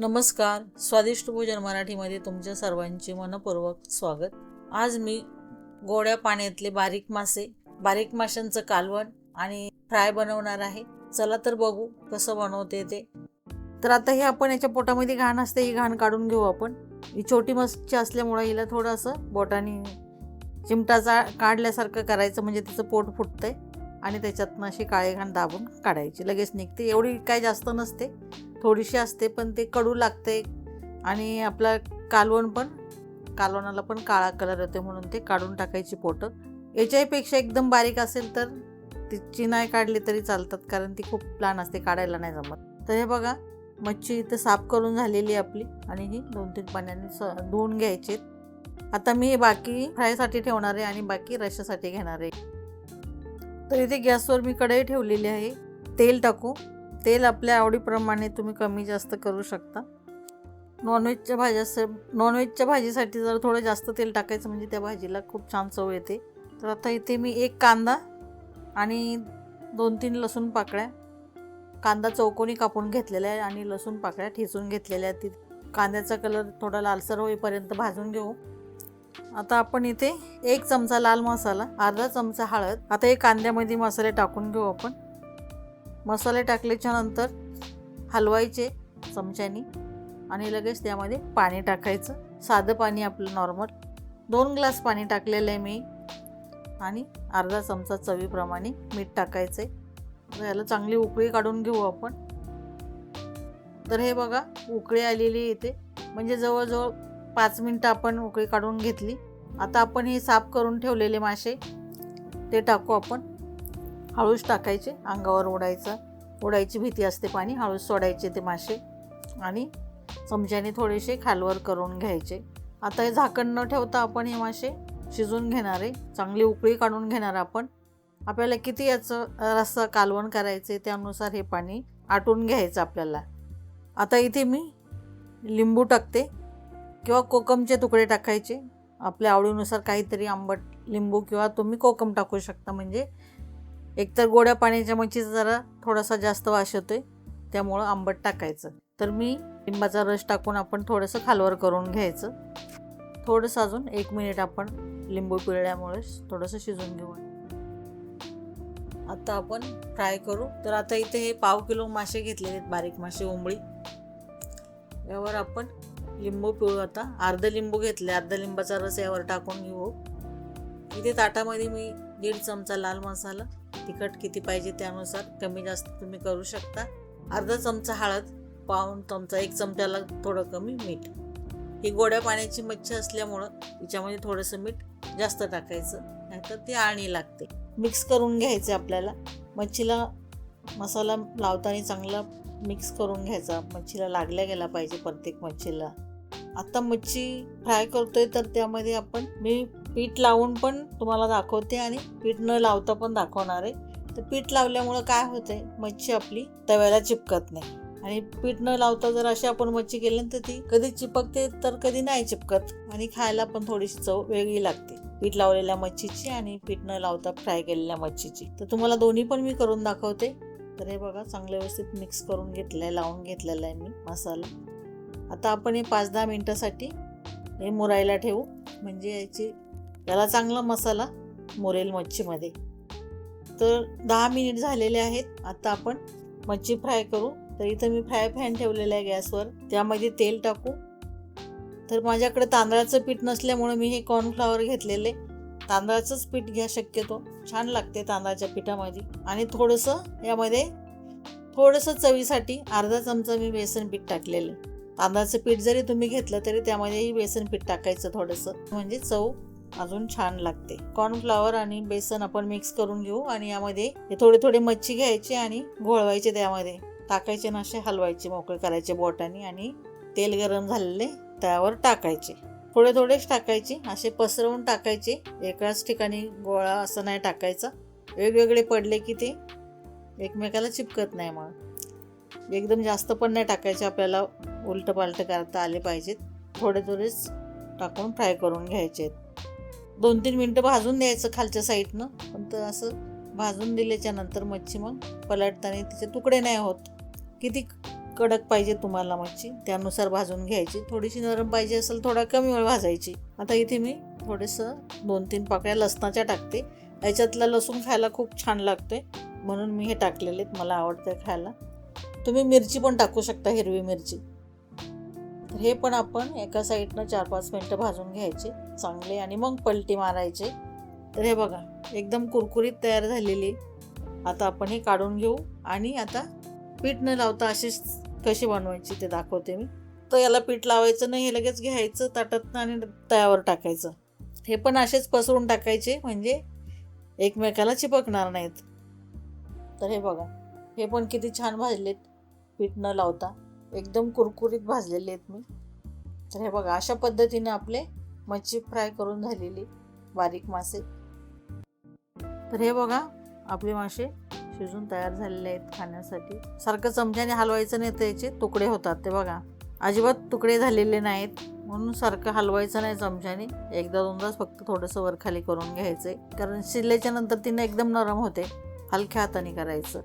नमस्कार. स्वादिष्ट भोजन मराठीमध्ये तुमच्या सर्वांचे मनपूर्वक स्वागत. आज मी गोड्या पाण्यातले बारीक मासे बारीक माशांचं कालवण आणि फ्राय बनवणार आहे. चला तर बघू कसं बनवते ते. तर आता हे आपण याच्या पोटामध्ये घाण असते ही घाण काढून घेऊ आपण. ही छोटी मच्छी असल्यामुळं हिला थोडंसं बोटाने चिमटाचा काढल्यासारखं करायचं म्हणजे तिचं पोट फुटतंय आणि त्याच्यातनं अशी काळे घाण दाबून काढायची. लगेच निघते. एवढी काय जास्त नसते. थोडीशी असते पण ते कडू लागते. आणि आपला कालवण पण कालवणाला पण काळा कलर येतो म्हणून ते काढून टाकायची पोटं. याच्याहीपेक्षा एकदम बारीक असेल तर तिची नाही काढली तरी चालतात कारण ती खूप लहान असते काढायला नाही जमत. तर हे बघा मच्छी इथं साफ करून झालेली आहे आपली आणि ही दोन तीन पाण्याने स धुवून घ्यायचे आता मी बाकी फ्रायसाठी ठेवणार आहे आणि बाकी रशासाठी घेणार आहे. तर इथे गॅसवर मी कढई ठेवलेली आहे. तेल टाकू. तेल आपल्या आवडीप्रमाणे तुम्ही कमी जास्त करू शकता. नॉनव्हेजच्या भाज्या नॉनव्हेजच्या भाजीसाठी जर थोडं जास्त तेल टाकायचं म्हणजे त्या भाजीला खूप छान चव येते. तर आता इथे मी एक कांदा आणि दोन तीन लसूण पाकळ्या कांदा चौकोनी कापून घेतलेला आहे आणि लसूण पाकळ्या ठेचून घेतलेल्या आहेत. ती कांद्याचा कलर थोडा लालसर होईपर्यंत भाजून घेऊ. आता आपण इथे एक चमचा लाल मसाला अर्धा चमचा हळद आता हे कांद्यामध्ये मसाले टाकून घेऊ आपण. मसाले टाकल्याच्या नंतर हलवायचे चमच्यानी आणि लगेच त्यामध्ये पाणी टाकायचं. साधं पाणी आपलं नॉर्मल दोन ग्लास पाणी टाकलेलं आहे मी. आणि अर्धा चमचा चवीप्रमाणे मीठ टाकायचं आहे याला चांगली उकळी काढून घेऊ आपण. तर हे बघा उकळी आलेली येते म्हणजे जवळजवळ पाच मिनटं आपण उकळी काढून घेतली. आता आपण हे साफ करून ठेवलेले मासे ते टाकू आपण. हळूच टाकायचे अंगावर ओढायचं. ओढायची भीती असते पाणी हळूच सोडायचे ते मासे. आणि चमच्याने थोडेसे खालवर करून घ्यायचे. आता हे झाकण न ठेवता आपण हे मासे शिजून घेणार आहे. चांगली उकळी काढून घेणार आपण. आपल्याला किती याचं रस्सा कालवण करायचे त्यानुसार हे पाणी आटून घ्यायचं आपल्याला. आता इथे मी लिंबू टाकते किंवा कोकमचे तुकडे टाकायचे. आपल्या आवडीनुसार काहीतरी आंबट लिंबू किंवा तुम्ही कोकम टाकू शकता. म्हणजे एकतर गोड्या पाण्याच्या मच्छीचा जरा थोडासा जास्त वाश होते त्यामुळं आंबट टाकायचं. तर मी लिंबाचा रस टाकून आपण थोडंसं खालवर करून घ्यायचं. थोडंसं अजून एक मिनिट आपण लिंबू पिळल्यामुळे थोडंसं शिजून घेऊ. आता आपण फ्राय करू. तर आता इथे हे पाव किलो मासे घेतलेले आहेत बारीक मासे उंबळी यावर आपण लिंबू पिळू आता. अर्ध लिंबू घेतले अर्ध लिंबाचा रस यावर टाकून घेऊ. इथे ताटामध्ये मी दीड चमचा लाल मसाला तिखट किती पाहिजे त्यानुसार कमी जास्त तुम्ही करू शकता. अर्धा चमचा हळद पाऊन चमचा एक चमच्याला थोडं कमी मीठ. ही गोड्या पाण्याची मच्छी असल्यामुळं हिच्यामध्ये थोडंसं मीठ जास्त टाकायचं नाहीतर ती आळणी लागते. मिक्स करून घ्यायचे आपल्याला. मच्छीला मसाला लावताना चांगला मिक्स करून घ्यायचा. मच्छीला लागल्या गेला पाहिजे प्रत्येक मच्छीला. आता मच्छी फ्राय करतोय तर त्यामध्ये आपण मी पीठ लावून पण तुम्हाला दाखवते आणि पीठ न लावता पण दाखवणार आहे. तर पीठ लावल्यामुळं काय होतंय? मच्छी आपली तव्याला चिपकत नाही. आणि पीठ न लावता जर अशी आपण मच्छी केली तर ती कधी चिपकते तर कधी नाही चिपकत. आणि खायला पण थोडीशी चव वेगळी लागते. पीठ लावलेल्या मच्छीची आणि पीठ न लावता फ्राय केलेल्या मच्छीची. तर तुम्हाला दोन्ही पण मी करून दाखवते. तर हे बघा चांगलं व्यवस्थित मिक्स करून घेतलं आहे लावून घेतलेला आहे मी मसाला. आता आपण हे पाच दहा मिनटासाठी हे मुरायला ठेवू. म्हणजे याची याला चांगला मसाला मुरेल मच्छीमध्ये. तर दहा मिनिट झालेले आहेत. आता आपण मच्छी फ्राय करू. तर इथं मी फ्राय पॅन ठेवलेलं आहे गॅसवर. त्यामध्ये तेल टाकू. तर माझ्याकडे तांदळाचं पीठ नसल्यामुळे मी हे कॉर्नफ्लॉवर घेतलेले. तांदळाचंच पीठ घ्या शक्यतो. छान लागते तांदळाच्या पिठामध्ये. आणि थोडंसं यामध्ये थोडंसं चवीसाठी अर्धा चमचा मी बेसन पीठ टाकलेलं. तांदळाचं पीठ जरी तुम्ही घेतलं तरी त्यामध्येही बेसन पीठ टाकायचं थोडंसं. म्हणजे चव अजून छान लागते. कॉर्नफ्लॉवर आणि बेसन आपण मिक्स करून घेऊ आणि यामध्ये थोडे थोडे मच्छी घ्यायचे आणि घोळवायचे त्यामध्ये. टाकायचे ना असे हलवायचे मोकळे करायचे बोटाने आणि तेल गरम झालेले त्यावर टाकायचे. थोडे थोडेच टाकायचे असे पसरवून टाकायचे. एकाच ठिकाणी गोळा असं नाही टाकायचा. वेगवेगळे पडले की ते एकमेकाला चिपकत नाही मग. एकदम जास्त पण नाही टाकायचे आपल्याला उलटं पालटं करता आले पाहिजेत. थोडे थोडेच टाकून फ्राय करून घ्यायचे दोन तीन मिनटं भाजून द्यायचं खालच्या साईडनं. पण तर असं भाजून दिल्याच्या नंतर मच्छी मग पलटताना तिचे तुकडे नाही होत. किती कडक पाहिजे तुम्हाला मच्छी त्यानुसार भाजून घ्यायची. थोडीशी नरम पाहिजे असेल थोडा कमी वेळ भाजायची. आता इथे मी थोडंसं दोन तीन पाकळ्या लसणाच्या टाकते. याच्यातला लसूण खायला खूप छान लागते म्हणून मी हे टाकलेले आहेत मला आवडतं खायला. तुम्ही मिरची पण टाकू शकता हिरवी मिरची. तर हे पण आपण एका साईडनं चार पाच मिनटं भाजून घ्यायचे चांगले आणि मग पलटी मारायचे. तर हे बघा एकदम कुरकुरीत तयार झालेली. आता आपण हे काढून घेऊ आणि आता पीठ न लावता अशीच कशी बनवायची ते दाखवते मी. तर याला पीठ लावायचं नाही हे लगेच घ्यायचं ताटातनं आणि तयावर टाकायचं. हे पण असेच पसरून टाकायचे म्हणजे एकमेकाला चिपकणार नाहीत. तर हे बघा हे पण किती छान भाजलेत पीठ न लावता. एकदम कुरकुरीत भाजलेले आहेत मी. तर हे बघा अशा पद्धतीने आपले मच्छी फ्राय करून झालेली बारीक मासे. तर हे बघा आपले मासे शिजून तयार झालेले आहेत खाण्यासाठी. सारखं चमच्याने हलवायचं नाही तर याचे तुकडे होतात ते बघा. अजिबात तुकडे झालेले नाहीत म्हणून सारखं हलवायचं नाही चमच्याने. एकदा दोनदाच फक्त थोडंसं वरखाली करून घ्यायचं कारण शिजल्याच्या नंतर तिने एकदम नरम होते हलक्या हाताने करायचं.